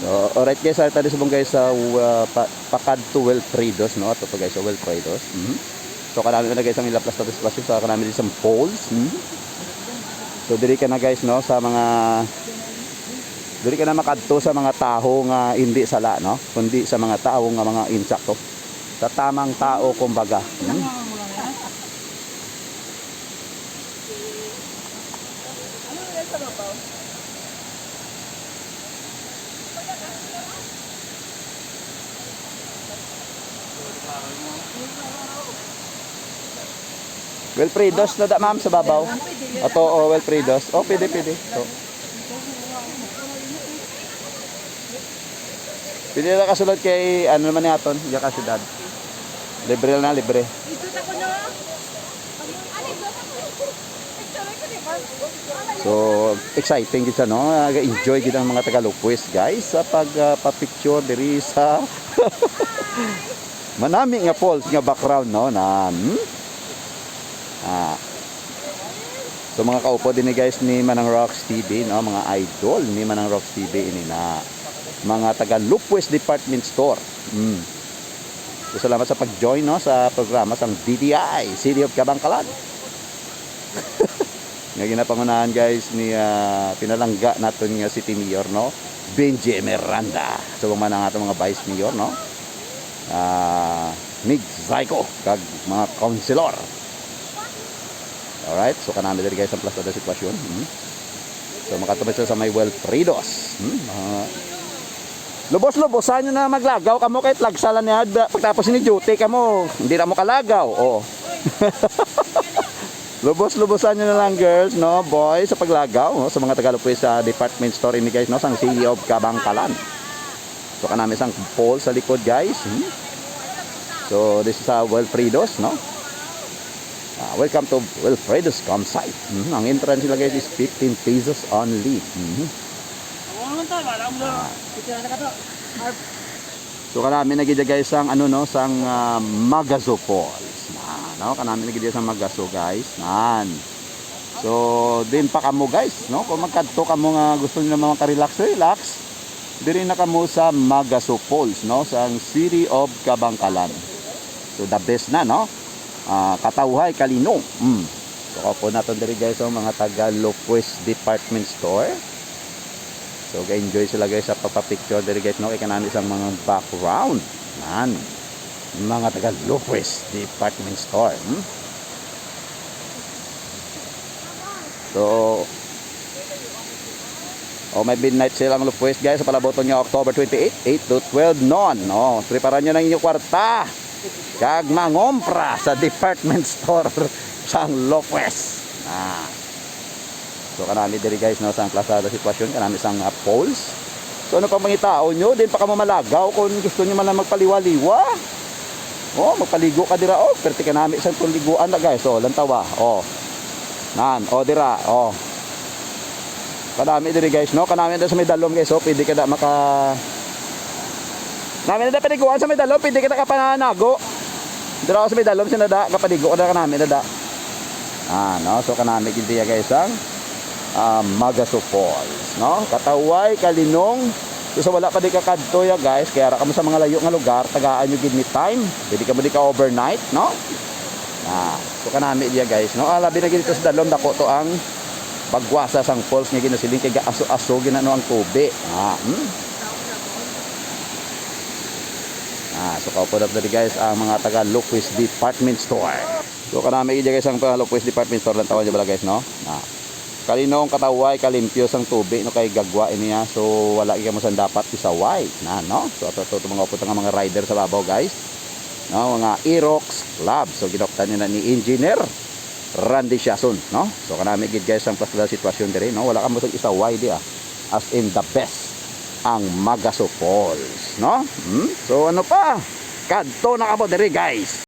So, alright guys, ari tadi subong guys sa uh, pa, pakad to Wilfredos, no? Ato to guys sa Wilfredos. Mhm. So kanami na guys ang ilaplas natin sa spasyon sa kanami din sa poles. Mhm. So diri ka na guys no sa mga diri ka na makadto sa mga taho nga hindi sala no, kundi sa mga tao nga mga insekto. Sa tamang tao kumbaga. Mhm. Wilfredos na da ma'am sa babaw. Ato o Wilfredos. Oh, pwede pwede. So. Pwede na kasulod kay ano naman ni aton, ya kasyudad. Libre na libre. So, exciting sa no. Enjoy ang mga Tagalogwes guys sa pagpa-picture diri sa Manami nga falls nga background no na hmm? ah, So mga kaupo din ni guys ni Manang Rocks TV no mga idol ni Manang Rocks TV ini na mga taga Lupwes Department Store. Mm. So, salamat sa pag-join no sa programa sang DDI City of Kabangkalan. nga ginapangunahan guys ni ah, pinalangga naton nga City Mayor no Benji Miranda. So atong mga Vice Mayor no. Ah, Mig Zyko kag mga councilor. Alright, so kanami diri guys ang plus na sitwasyon. Hmm. So sila sa may Wilfredos. Hmm. mga Lubos-lubosan nyo na maglagaw kamo kahit lagsalan niya pagtapos ni duty kamo hindi na mo kalagaw oh Lubos-lubosan nyo na lang girls no boys sa paglagaw no? sa mga Tagalogwe sa department store ini guys no sang City of Kabangkalan So kanami isang pole sa likod guys hmm. So this is uh, Wilfredos no Ah, welcome to Wilfredo's campsite. Mhm, Ang entrance nila guys is 15 pesos only. Mhm. So kanami nagidya guys ang ano no sang uh, Magazo Falls. Na, no kanami nagidya sang Magazo guys. Nan. So din pa kamo guys no kung magkadto kamo nga gusto niyo mga ka-relax relax diri na kamo sa Magazo Falls no sang City of Kabangkalan. So the best na no. Ah, Katawhay Kalino. Mm. So po naton diri guys ang mga taga Loquest Department Store. So ga-enjoy sila guys sa papapicture diri guys no kay kanami isang mga background. Nan. Mga taga Loquest Department Store. Hmm? So Oh, may midnight sale ang Loquest guys sa palaboton niya October 28, 8 to 12 noon. Oh, preparan niyo na inyong kwarta. Kag mangompra sa department store sa Loquest. Ah. So kanami diri guys no sa plasada sitwasyon kanami sang uh, poles. So ano pa mga tao nyo, din pa ka mamalagaw kung gusto niyo man lang magpaliwa-liwa. Oh, magpaligo ka dira oh, perti ka nami isang tuliguan na guys. Oh, lantawa. Oh. Nan, oh dira. Oh. Kanami diri guys no, kanami diri sa may dalom guys. Oh, pwede ka da maka Namin na da paliguan sa may dalom, pwede ka da kapananago. Dira sa may dalom sinada kapaligo ko da kanami na da. Ah, no, so kanami gid diya guys ang um, Magaso Falls, no? Kataway, Kalinong, so, so wala pa di ka ya guys, kaya ra kamo sa mga layo nga lugar, tagaan nyo gid ni time. Pwede ka mo di ka overnight, no? Ah, so kanami diya guys, no? Ah, labi na gid sa dalom dako to ang pagwasa sang falls nga ginasiling kay aso-aso ginano ang tubig. Ah, hmm? Ah, so kaupo na dali guys ang mga taga Loquist Department Store. So kanami gid guys ang Loquist Department Store lang tawag bala guys no. Ah. Kalinong kataway kalimpyo sang tubig no kay gagwa niya. So wala gyud mo dapat isaway na no. So ato to mga upot nga mga rider sa babaw guys. No, mga Aerox Club. So ginoktan nila ni Engineer Randy Shason, no? So kanami gid guys ang plasla sitwasyon diri, no? Wala ka mo isaway di ah. As in the best ang Magaso Falls, no? Hmm? So ano pa? Kadto na kamo diri guys.